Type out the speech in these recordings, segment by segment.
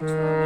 to.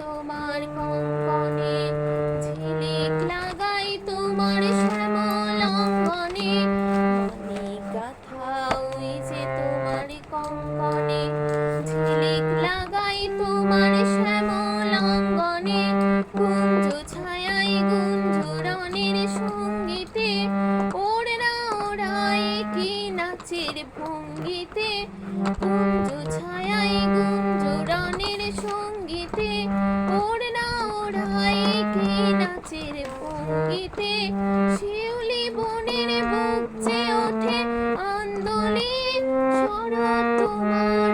তোমার কঙ্কনে ঝিলিক লাগাই তোমার শ্যামল অঙ্গনে কথা ওই যে তোমার কঙ্কনে ঝিলিক লাগাই তোমার শ্যামল অঙ্গনে কুঞ্জ ছায়াই গুঞ্জরণের সঙ্গীতে, ওড়না ওড়াই কি নাচের ভঙ্গিতে। কুঞ্জ ছায়াই গুঞ্জরণের সঙ্গীতে ভঙ্গিতে ওড়না ওড়াই কি নাচের শিউলি বনের বুকছে ওঠে আন্দোলি তোমার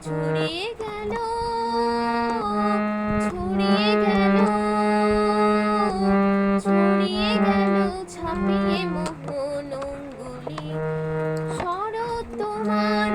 ছড়িয়ে গেল ছড়িয়ে গেল ছড়িয়ে গেল ছাপিয়ে মোহন অঙ্গুলি। তোমার